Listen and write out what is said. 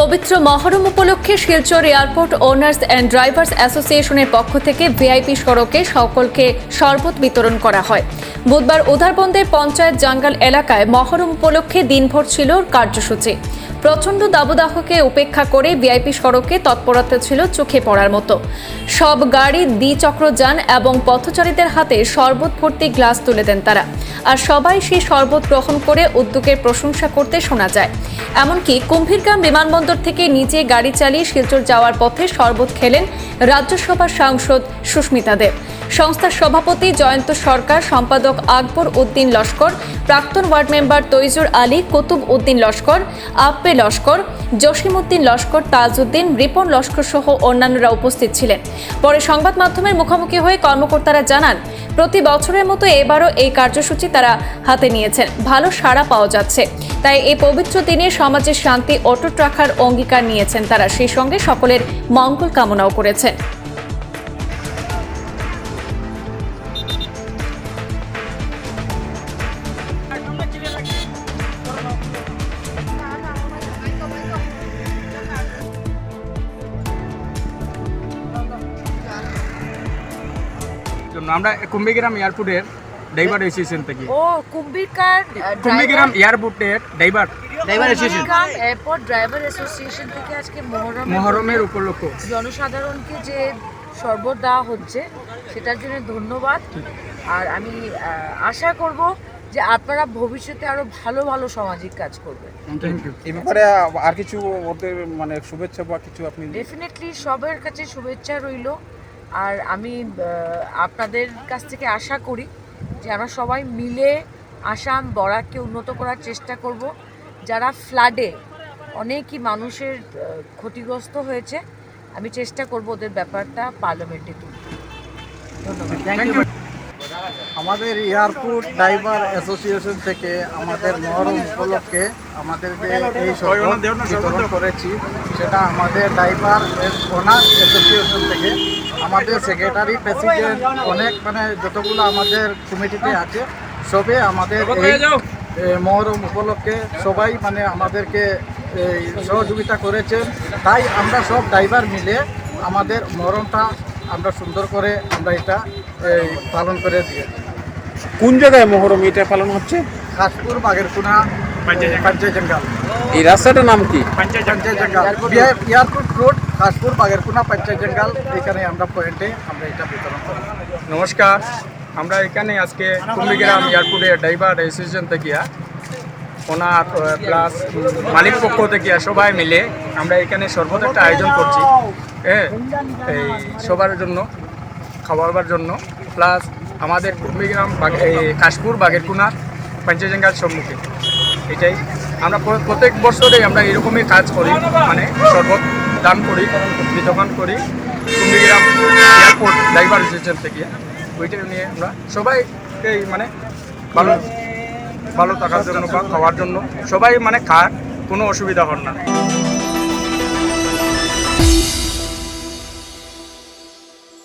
পবিত্র মহরম উপলক্ষে Silchar airport owners and drivers অ্যাসোসিয়েশনের পক্ষ থেকে ভিআইপি সড়কে সকলকে শরবত বিতরণ করা হয়। বুধবার উধারবন্দের পঞ্চায়েত জাঙ্গাল এলাকায় মহরম উপলক্ষে দিনভর ছিল কার্যসূচি। প্রচণ্ড দাবদাহকে উপেক্ষা করে ভিআইপি সড়কে তৎপরতা ছিল চোখে পড়ার মতো। সব গাড়ি দ্বিচক্র যান এবং পথচারীদের হাতে শরবত ভর্তি গ্লাস তুলে দেন তারা। আর সবাই সেই শরবত গ্রহণ করে উদ্যোগের প্রশংসা করতে শোনা যায়। এমনকি কুম্ভীরগ্রাম বিমানবন্দর থেকে নিচে গাড়ি চালিয়ে শিলচর যাওয়ার পথে শরবত খেলেন রাজ্যসভার সাংসদ সুস্মিতা দেব। সংস্থার সভাপতি জয়ন্ত সরকার, সম্পাদক আকবর উদ্দিন লস্কর, প্রাক্তন ওয়ার্ড মেম্বার তৈজুর আলী, কুতুব উদ্দিন লস্কর আপ্পে লস্কর জসিমউদ্দিন লস্কর, তাজউদ্দিন, রিপন লস্কর সহ অন্যান্যরা উপস্থিত ছিলেন। পরে সংবাদ মাধ্যমের মুখোমুখি হয়ে কর্মকর্তারা জানান, প্রতি বছরের মতো এবারও এই কার্যসূচি তারা হাতে নিয়েছেন। ভালো সাড়া পাওয়া যাচ্ছে। তাই এই পবিত্র দিনে সমাজের শান্তি অটুট রাখার অঙ্গীকার নিয়েছেন তারা। সেই সঙ্গে সকলের মঙ্গল কামনাও করেছেন। জন্য। আমরা কুম্বিগ্রাম এয়ারপোর্টের ড্রাইভার অ্যাসোসিয়েশন থেকে। ও কুম্ভিকার কুম্বিগ্রাম এয়ারপোর্টের driver. Driver association airport driver association থেকে আজকে মহরম মহরমের উপলক্ষ। জনসাধারণকে যে শরবত দেওয়া হচ্ছে সেটার জন্য ধন্যবাদ। আর আমি আশা করব যে আপনারা ভবিষ্যতে আরও ভালো ভালো সামাজিক কাজ করবেন। এই ব্যাপারে আর কিছু ওদের মানে শুভেচ্ছা বা কিছু আপনি ডেফিনেটলি সবার কাছে শুভেচ্ছা রইল। আর আমি আপনাদের কাছ থেকে আশা করি যে আমরা সবাই মিলে আসাম বরাককে উন্নত করার চেষ্টা করব। যারা ফ্লাডে অনেকই মানুষের ক্ষতিগ্রস্ত হয়েছে আমি চেষ্টা করব ওদের ব্যাপারটা পার্লামেন্টে তুলতে। ধন্যবাদ। আমাদের এয়ারপোর্ট ড্রাইভার অ্যাসোসিয়েশন থেকে আমাদের মহরম উপলক্ষে আমাদের যে এই বিতরণ করেছি সেটা আমাদের ড্রাইভার অ্যাসোসিয়েশন থেকে আমাদের সেক্রেটারি প্রেসিডেন্ট অনেক মানে যতগুলো আমাদের কমিটিতে আছে সবে আমাদের এই মহরম উপলক্ষে সবাই মানে আমাদেরকে এই, সহযোগিতা করেছেন। তাই আমরা সব ড্রাইভার মিলে আমাদের মহরমটা আমরা সুন্দর করে আমরা এটা পালন করে দিয়ে কোন জায়গায় মহরম এটা পালন হচ্ছে? খাসপুর বাগেরকুনা পাঞ্চে জঙ্গাল। এই রাস্তাটার নাম কি? এয়ারপোর্ট রোড খাসপুর বাগেরকুনা পাঞ্চে জঙ্গাল। এখানে আমরা পয়েন্টে আমরা এটা বিতরণ করি নমস্কার। আমরা এখানে আজকে কুম্বিগ্রাম এয়ারপোর্টের ড্রাইভার অ্যাসোসিয়েশন থেকে ওনার প্লাস মালিক পক্ষ থেকে সবাই মিলে আমরা এখানে সর্বদা একটা আয়োজন করছি। হ্যাঁ এই সবার জন্য খাওয়াবার জন্য। প্লাস আমাদের কুম্বিগ্রাম কাশপুর বাগেরকুনার পঞ্চজঙ্গার সম্মুখে। এটাই। আমরা প্র- প্রত্যেক বছরেই আমরা এরকমই কাজ করি মানে শরবত দান করি বিতরণ করি। কুমিগ্রাম এয়ারপোর্ট ড্রাইভার অ্যাসোসিয়েশন থেকে, ওইটা নিয়ে আমরা সবাইকেই মানে ভালো ভালো থাকার জন্য বা খাওয়ার জন্য সবাই মানে খায়, কোনো অসুবিধা হন না।